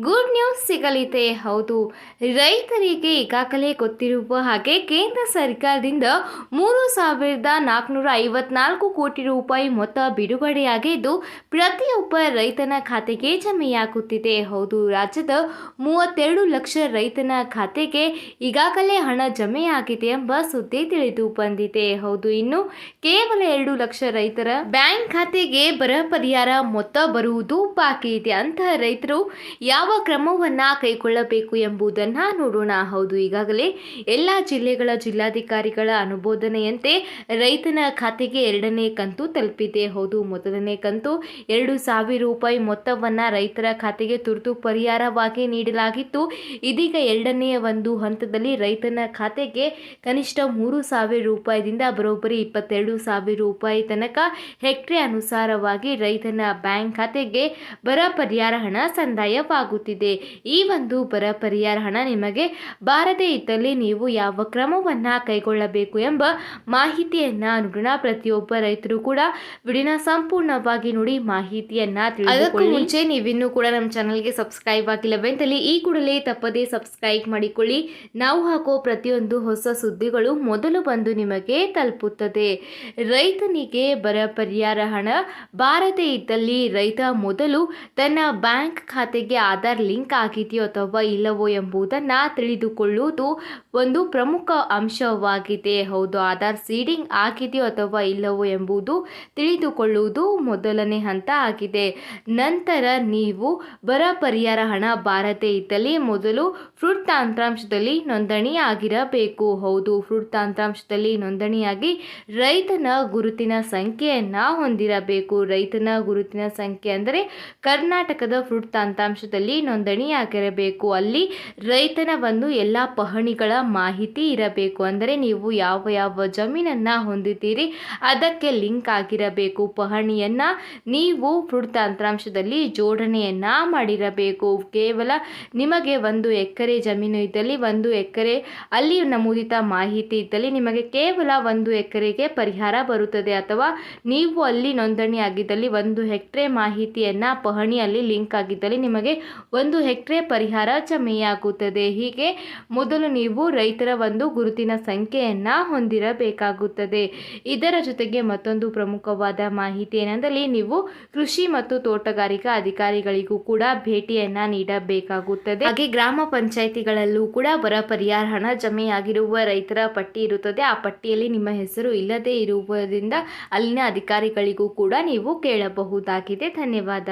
Good news ಸಿಗಲಿದೆ ಹೌದು. ರೈತರಿಗೆ ಈಗಾಗಲೇ ಗೊತ್ತಿರುವ ಹಾಗೆ ಕೇಂದ್ರ ಸರ್ಕಾರದಿಂದ ಮೂರು ಸಾವಿರದ ನಾಲ್ಕುನೂರ ಐವತ್ನಾಲ್ಕು ಕೋಟಿ ರೂಪಾಯಿ ಮೊತ್ತ ಬಿಡುಗಡೆಯಾಗಿದ್ದು, ಪ್ರತಿಯೊಬ್ಬ ರೈತನ ಖಾತೆಗೆ ಜಮೆಯಾಗುತ್ತಿದೆ. ಹೌದು. ರಾಜ್ಯದ ಮೂವತ್ತೆರಡು ಲಕ್ಷ ರೈತನ ಖಾತೆಗೆ ಈಗಾಗಲೇ ಹಣ ಜಮೆಯಾಗಿದೆ ಎಂಬ ಸುದ್ದಿ ತಿಳಿದು ಬಂದಿದೆ. ಹೌದು. ಇನ್ನು ಕೇವಲ ಎರಡು ಲಕ್ಷ ರೈತರ ಬ್ಯಾಂಕ್ ಖಾತೆಗೆ ಬರ ಪರಿಹಾರ ಮೊತ್ತ ಬರುವುದು ಬಾಕಿ ಇದೆ. ಅಂತಹ ರೈತರು ಯಾವ ಕ್ರಮವನ್ನ ಕೈಗೊಳ್ಳಬೇಕು ಎಂಬುದನ್ನು ನೋಡೋಣ. ಹೌದು, ಈಗಾಗಲೇ ಎಲ್ಲ ಜಿಲ್ಲೆಗಳ ಜಿಲ್ಲಾಧಿಕಾರಿಗಳ ಅನುಮೋದನೆಯಂತೆ ರೈತನ ಖಾತೆಗೆ ಎರಡನೇ ಕಂತು ತಲುಪಿದೆ. ಹೌದು, ಮೊದಲನೇ ಕಂತು ಎರಡು ಸಾವಿರ ರೂಪಾಯಿ ಮೊತ್ತವನ್ನು ರೈತರ ಖಾತೆಗೆ ತುರ್ತು ಪರಿಹಾರವಾಗಿ ನೀಡಲಾಗಿತ್ತು. ಇದೀಗ ಎರಡನೆಯ ಒಂದು ಹಂತದಲ್ಲಿ ರೈತನ ಖಾತೆಗೆ ಕನಿಷ್ಠ ಮೂರು ಸಾವಿರ ರೂಪಾಯಿದಿಂದ ಬರೋಬ್ಬರಿ ಇಪ್ಪತ್ತೆರಡು ಸಾವಿರ ರೂಪಾಯಿ ತನಕ ಹೆಕ್ಟ್ರೆ ಅನುಸಾರವಾಗಿ ರೈತನ ಬ್ಯಾಂಕ್ ಖಾತೆಗೆ ಬರ ಪರಿಹಾರ ಹಣ ಸಂದಾಯವಾಗುತ್ತಿದೆ ಈ ಒಂದು ಬರ ಪರಿಹಾರ ಹಣ ನಿಮಗೆ ಬಾರದೇ ಇದ್ದಲ್ಲಿ ನೀವು ಯಾವ ಕ್ರಮವನ್ನ ಕೈಗೊಳ್ಳಬೇಕು ಎಂಬ ಮಾಹಿತಿಯನ್ನು ನೋಡೋಣ ಪ್ರತಿಯೊಬ್ಬ ರೈತರು ಕೂಡ ವಿಡಿನ ಸಂಪೂರ್ಣವಾಗಿ ನೋಡಿ ಮಾಹಿತಿಯನ್ನ ಅದಕ್ಕೂ ಮುಂಚೆ ನೀವಿನ್ನೂ ಕೂಡ ನಮ್ಮ ಚಾನಲ್ಗೆ ಸಬ್ಸ್ಕ್ರೈಬ್ ಆಗಿಲ್ಲವೆಂತಲ್ಲಿ ಈ ಕೂಡಲೇ ತಪ್ಪದೇ ಸಬ್ಸ್ಕ್ರೈಬ್ ಮಾಡಿಕೊಳ್ಳಿ. ನಾವು ಹಾಕೋ ಪ್ರತಿಯೊಂದು ಹೊಸ ಸುದ್ದಿಗಳು ಮೊದಲು ಬಂದು ನಿಮಗೆ ತಲುಪುತ್ತದೆ. ರೈತನಿಗೆ ಬರ ಪರಿಹಾರ ಹಣ ಬಾರದೇ ಇದ್ದಲ್ಲಿ ರೈತ ಮೊದಲು ತನ್ನ ಬ್ಯಾಂಕ್ ಖಾತೆಗೆ ಆಧಾರ್ ಲಿಂಕ್ ಆಗಿದೆಯೋ ಅಥವಾ ಇಲ್ಲವೋ ಎಂಬುದನ್ನು ತಿಳಿದುಕೊಳ್ಳುವುದು ಒಂದು ಪ್ರಮುಖ ಅಂಶವಾಗಿದೆ. ಹೌದು, ಆಧಾರ್ ಸೀಡಿಂಗ್ ಆಗಿದೆಯೋ ಅಥವಾ ಇಲ್ಲವೋ ಎಂಬುದು ತಿಳಿದುಕೊಳ್ಳುವುದು ಮೊದಲನೇ ಹಂತ ಆಗಿದೆ. ನಂತರ ನೀವು ಬರ ಪರಿಹಾರ ಹಣ ಬಾರದೇ ಇದ್ದಲ್ಲಿ ಮೊದಲು ಫ್ರೂಟ್ ತಂತ್ರಾಂಶದಲ್ಲಿ ನೋಂದಣಿ ಆಗಿರಬೇಕು ಹೌದು ಫ್ರೂಟ್ ತಂತ್ರಾಂಶದಲ್ಲಿ ನೋಂದಣಿಯಾಗಿ ರೈತನ ಗುರುತಿನ ಸಂಖ್ಯೆಯನ್ನು ಹೊಂದಿರಬೇಕು. ರೈತನ ಗುರುತಿನ ಸಂಖ್ಯೆ ಅಂದರೆ ಕರ್ನಾಟಕದ ಫ್ರೂಟ್ ತಂತ್ರಾಂಶದಲ್ಲಿ ನೋಂದಣಿಯಾಗಿರಬೇಕು ಅಲ್ಲಿ ರೈತನ ಒಂದು ಎಲ್ಲ ಪಹಣಿಗಳ ಮಾಹಿತಿ ಇರಬೇಕು. ಅಂದರೆ ನೀವು ಯಾವ ಯಾವ ಜಮೀನನ್ನು ಹೊಂದಿದ್ದೀರಿ, ಅದಕ್ಕೆ ಲಿಂಕ್ ಆಗಿರಬೇಕು. ಪಹಣಿಯನ್ನು ನೀವು ವೃತ್ತಾಂತ್ರಾಂಶದಲ್ಲಿ ತಂತ್ರಾಂಶದಲ್ಲಿ ಜೋಡಣೆಯನ್ನು ಮಾಡಿರಬೇಕು. ಕೇವಲ ನಿಮಗೆ ಒಂದು ಎಕರೆ ಜಮೀನು ಇದ್ದಲ್ಲಿ, ಒಂದು ಎಕರೆ ಅಲ್ಲಿ ನಮೂದಿತ ಮಾಹಿತಿ ಇದ್ದಲ್ಲಿ ನಿಮಗೆ ಕೇವಲ ಒಂದು ಎಕರೆಗೆ ಪರಿಹಾರ ಬರುತ್ತದೆ. ಅಥವಾ ನೀವು ಅಲ್ಲಿ ನೋಂದಣಿ ಆಗಿದ್ದಲ್ಲಿ ಒಂದು ಹೆಕ್ಟ್ರೆ ಮಾಹಿತಿಯನ್ನು ಪಹಣಿಯಲ್ಲಿ ಲಿಂಕ್ ಆಗಿದ್ದಲ್ಲಿ ನಿಮಗೆ ಒಂದು ಹೆಕ್ಟ್ರೆ ಪರಿಹಾರ ಜಮೆಯಾಗುತ್ತದೆ. ಹೀಗೆ ಮೊದಲು ನೀವು ರೈತರ ಒಂದು ಗುರುತಿನ ಸಂಖ್ಯೆಯನ್ನು ಹೊಂದಿರಬೇಕಾಗುತ್ತದೆ. ಇದರ ಜೊತೆಗೆ ಮತ್ತೊಂದು ಪ್ರಮುಖವಾದ ಮಾಹಿತಿ ಏನೆಂದರೆ ನೀವು ಕೃಷಿ ಮತ್ತು ತೋಟಗಾರಿಕಾ ಅಧಿಕಾರಿಗಳಿಗೂ ಕೂಡ ಭೇಟಿಯನ್ನ ನೀಡಬೇಕಾಗುತ್ತದೆ. ಹಾಗೆ ಗ್ರಾಮ ಪಂಚಾಯಿತಿಗಳಲ್ಲೂ ಕೂಡ ಬರ ಪರಿಹಾರ ಹಣ ಜಮೆಯಾಗಿರುವ ರೈತರ ಪಟ್ಟಿ ಇರುತ್ತದೆ. ಆ ಪಟ್ಟಿಯಲ್ಲಿ ನಿಮ್ಮ ಹೆಸರು ಇಲ್ಲದೆ ಇರುವುದರಿಂದ ಅಲ್ಲಿನ ಅಧಿಕಾರಿಗಳಿಗೂ ಕೂಡ ನೀವು ಕೇಳಬಹುದಾಗಿದೆ. ಧನ್ಯವಾದ.